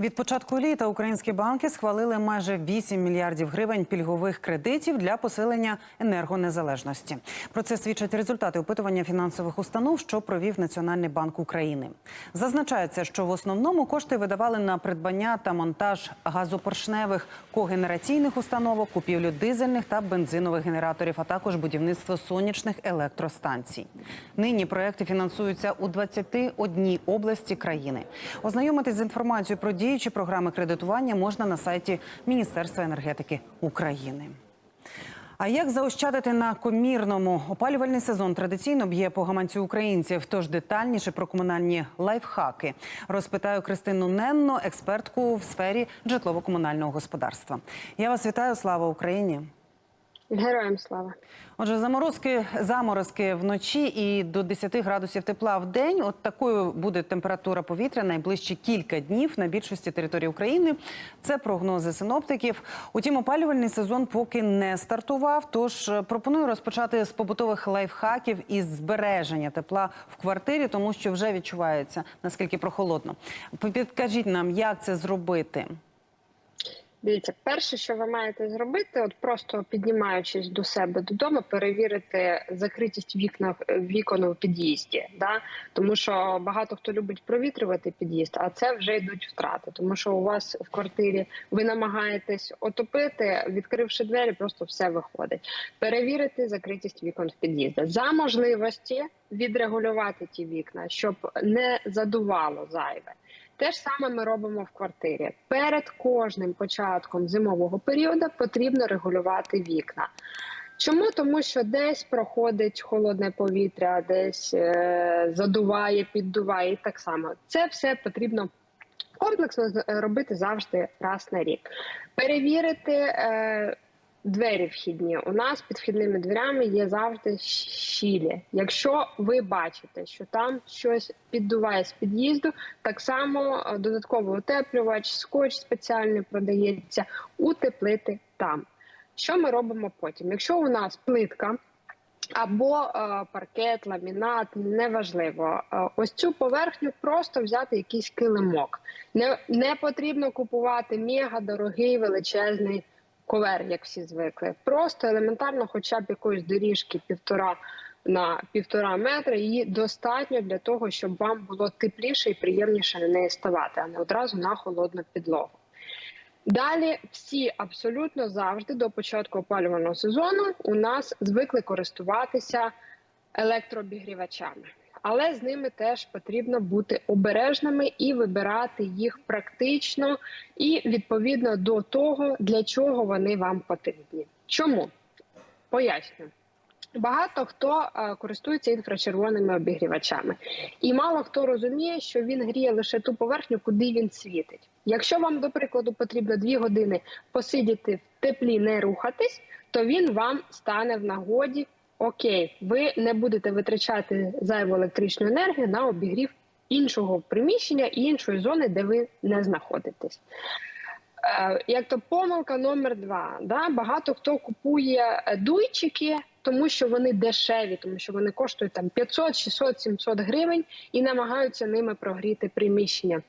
Від початку літа українські банки схвалили майже 8 мільярдів гривень пільгових кредитів для посилення енергонезалежності. Про це свідчать результати опитування фінансових установ, що провів Національний банк України. Зазначається, що в основному кошти видавали на придбання та монтаж газопоршневих когенераційних установок, купівлю дизельних та бензинових генераторів, а також будівництво сонячних електростанцій. Нині проекти фінансуються у 21 області країни. Ознайомитись з інформацією про діючі програми кредитування можна на сайті Міністерства енергетики України. А як заощадити на комірному опалювальний сезон традиційно б'є по гаманцю українців? Тож детальніше про комунальні лайфхаки розпитаю Кристину Ненно, експертку в сфері житлово-комунального господарства. Я вас вітаю. Слава Україні! Героям слава. Отже, заморозки, заморозки вночі і до 10 градусів тепла в день. От такою буде температура повітря найближчі кілька днів на більшості території України. Це прогнози синоптиків. Утім, опалювальний сезон поки не стартував. Тож пропоную розпочати з побутових лайфхаків із збереження тепла в квартирі, тому що вже відчувається наскільки прохолодно. Підкажіть нам, як це зробити. Дивіться, перше, що ви маєте зробити, от просто піднімаючись до себе додому, перевірити закритість вікна вікон у під'їзді. Да? Тому що багато хто любить провітрювати під'їзд, а це вже йдуть втрати. Тому що у вас в квартирі ви намагаєтесь отопити, відкривши двері, просто все виходить. Перевірити закритість вікон в під'їзді. За можливості відрегулювати ті вікна, щоб не задувало зайве. Те ж саме ми робимо в квартирі. Перед кожним початком зимового періоду потрібно регулювати вікна. Чому? Тому що десь проходить холодне повітря, десь е задуває, піддуває і так само. Це все потрібно комплексно робити завжди раз на рік. Перевірити. Е Двері вхідні у нас під вхідними дверями є завжди щілі. Якщо ви бачите, що там щось піддуває з під'їзду, так само додатковий утеплювач, скотч спеціальний продається, утеплити там. Що ми робимо потім? Якщо у нас плитка або е, паркет, ламінат, неважливо, е, ось цю поверхню просто взяти якийсь килимок. Не, не потрібно купувати мега дорогий величезний ковер, як всі звикли. Просто елементарно, хоча б якоїсь доріжки півтора на півтора метра, її достатньо для того, щоб вам було тепліше і приємніше на неї ставати, а не одразу на холодну підлогу. Далі всі абсолютно завжди до початку опалювального сезону у нас звикли користуватися електрообігрівачами але з ними теж потрібно бути обережними і вибирати їх практично і відповідно до того, для чого вони вам потрібні. Чому поясню. Багато хто а, користується інфрачервоними обігрівачами, і мало хто розуміє, що він гріє лише ту поверхню, куди він світить. Якщо вам, до прикладу, потрібно дві години посидіти в теплі, не рухатись, то він вам стане в нагоді окей, ви не будете витрачати зайву електричну енергію на обігрів іншого приміщення і іншої зони, де ви не знаходитесь. Е, як то помилка номер два, да? багато хто купує дуйчики, тому що вони дешеві, тому що вони коштують там 500, 600, 700 гривень і намагаються ними прогріти приміщення.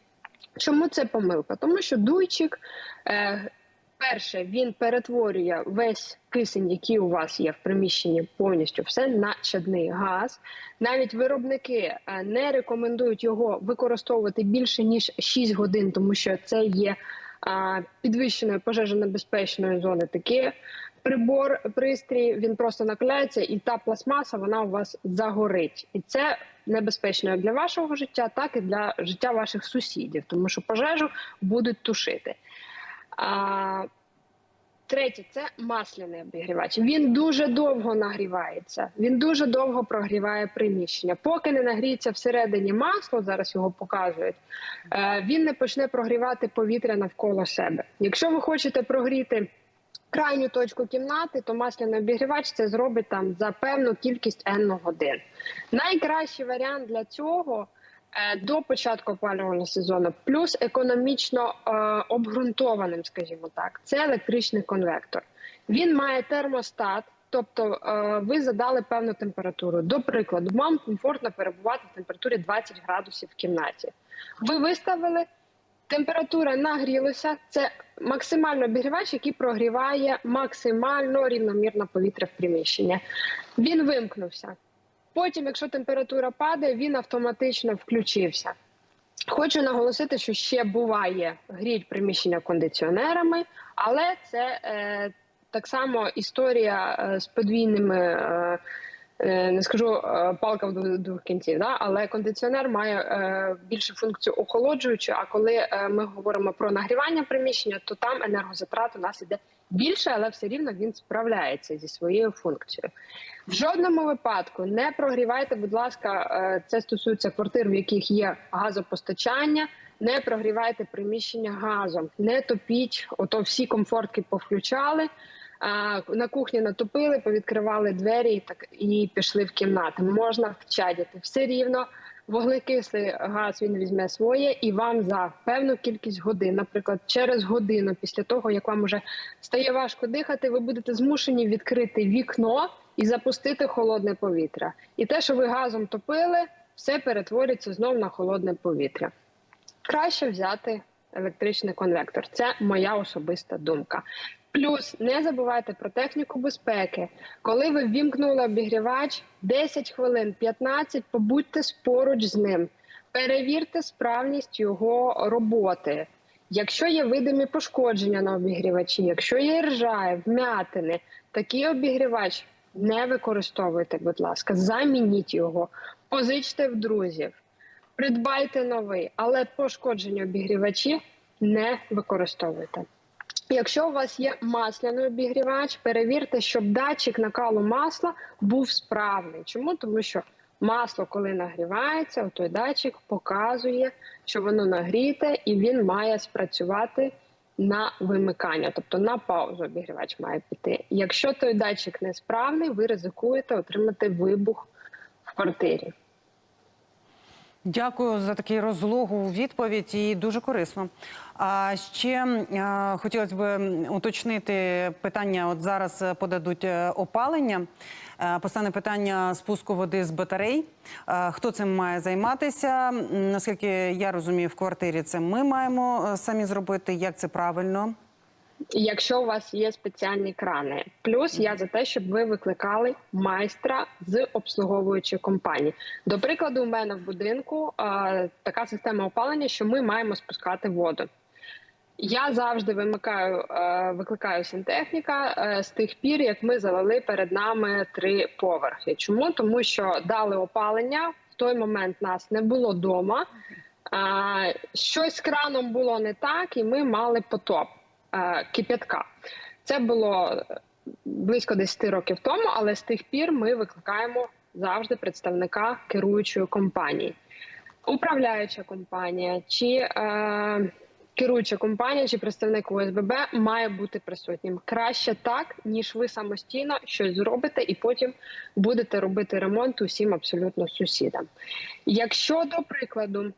Чому це помилка? Тому що дуйчик е, Перше, він перетворює весь кисень, який у вас є в приміщенні, повністю все на чадний газ. Навіть виробники е, не рекомендують його використовувати більше ніж 6 годин, тому що це є підвищеною пожежонебезпечною зони. Такий прибор, пристрій він просто накаляється, і та пластмаса вона у вас загорить, і це небезпечно для вашого життя, так і для життя ваших сусідів, тому що пожежу будуть тушити. А, Третє це масляний обігрівач. Він дуже довго нагрівається, він дуже довго прогріває приміщення. Поки не нагріється всередині масло, зараз його показують, е, він не почне прогрівати повітря навколо себе. Якщо ви хочете прогріти крайню точку кімнати, то масляний обігрівач це зробить там за певну кількість n годин. Найкращий варіант для цього. Е, до початку опалювального сезону, плюс економічно е, обґрунтованим, скажімо так, це електричний конвектор. Він має термостат, тобто е, ви задали певну температуру. До прикладу, вам комфортно перебувати в температурі 20 градусів в кімнаті. Ви виставили Температура нагрілася. Це максимально обігрівач, який прогріває максимально рівномірно повітря в приміщенні. Він вимкнувся. Потім, якщо температура падає, він автоматично включився. Хочу наголосити, що ще буває гріть приміщення кондиціонерами, але це е, так само історія е, з подвійними. Е, не скажу е, палка в двох- кінців, да? але кондиціонер має е, більше функцію охолоджуючу. А коли е, ми говоримо про нагрівання приміщення, то там енергозатрат у нас іде більше, але все рівно він справляється зі своєю функцією. В жодному випадку не прогрівайте, будь ласка, е, це стосується квартир, в яких є газопостачання. Не прогрівайте приміщення газом, не топіть. Ото всі комфортки повключали. На кухні натопили, повідкривали двері і так і пішли в кімнати. Можна вчадити. Все рівно вуглекислий газ він візьме своє, і вам за певну кількість годин, наприклад, через годину після того, як вам уже стає важко дихати, ви будете змушені відкрити вікно і запустити холодне повітря. І те, що ви газом топили, все перетворюється знов на холодне повітря. Краще взяти електричний конвектор. Це моя особиста думка. Плюс не забувайте про техніку безпеки. Коли ви ввімкнули обігрівач, 10 хвилин, 15, побудьте поруч з ним. Перевірте справність його роботи. Якщо є видимі пошкодження на обігрівачі, якщо є ржа, вмятини, такий обігрівач не використовуйте, будь ласка, замініть його, позичте в друзів, придбайте новий, але пошкоджені обігрівачі не використовуйте. Якщо у вас є масляний обігрівач, перевірте, щоб датчик накалу масла був справний. Чому? Тому що масло, коли нагрівається, той датчик показує, що воно нагріте, і він має спрацювати на вимикання, тобто на паузу обігрівач має піти. Якщо той датчик несправний, ви ризикуєте отримати вибух в квартирі. Дякую за таку розлогу відповідь і дуже корисно. А ще хотілося б уточнити питання. От зараз е, подадуть е, опалення. Е, Постане питання спуску води з батарей. Хто цим має займатися? Наскільки я розумію, в квартирі це ми маємо самі зробити. Як це правильно? Якщо у вас є спеціальні крани. Плюс я за те, щоб ви викликали майстра з обслуговуючої компанії. До прикладу, у мене в будинку а, така система опалення, що ми маємо спускати воду. Я завжди вимикаю, викликаю сантехніка з тих пір, як ми залили перед нами три поверхи. Чому? Тому що дали опалення, в той момент нас не було вдома. Щось з краном було не так, і ми мали потоп кип'ятка. Це було близько 10 років тому, але з тих пір ми викликаємо завжди представника керуючої компанії. Управляюча компанія чи е, керуюча компанія чи представник ОСББ має бути присутнім. Краще так, ніж ви самостійно щось зробите і потім будете робити ремонт усім абсолютно сусідам. Якщо, до прикладу,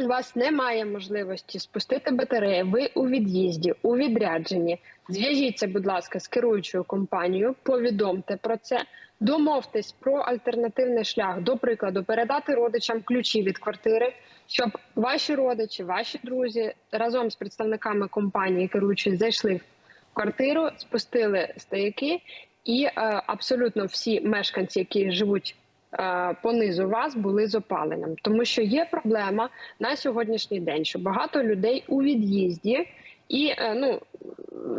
у вас немає можливості спустити батареї, ви у від'їзді, у відрядженні. Зв'яжіться, будь ласка, з керуючою компанією, повідомте про це, домовтесь про альтернативний шлях, до прикладу, передати родичам ключі від квартири, щоб ваші родичі, ваші друзі разом з представниками компанії керуючої зайшли в квартиру, спустили стояки, і е, абсолютно всі мешканці, які живуть понизу вас, були з опаленням, тому що є проблема на сьогоднішній день, що багато людей у від'їзді. І е, ну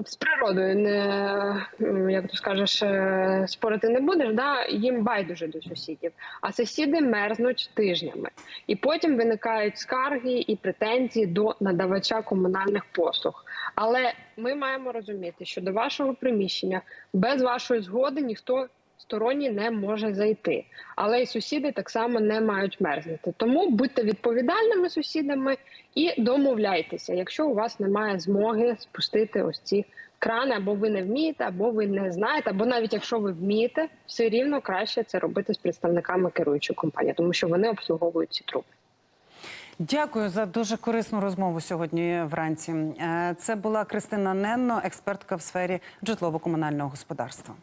з природою не як ти скажеш, е, спорити не будеш, да їм байдуже до сусідів. А сусіди мерзнуть тижнями, і потім виникають скарги і претензії до надавача комунальних послуг. Але ми маємо розуміти, що до вашого приміщення без вашої згоди ніхто сторонній не може зайти. Але й сусіди так само не мають мерзнути. Тому будьте відповідальними сусідами і домовляйтеся, якщо у вас немає змоги спустити ось ці крани, або ви не вмієте, або ви не знаєте, або навіть якщо ви вмієте, все рівно краще це робити з представниками керуючої компанії, тому що вони обслуговують ці труби. Дякую за дуже корисну розмову сьогодні вранці. Е, Це була Кристина Ненно, експертка в сфері житлово-комунального господарства.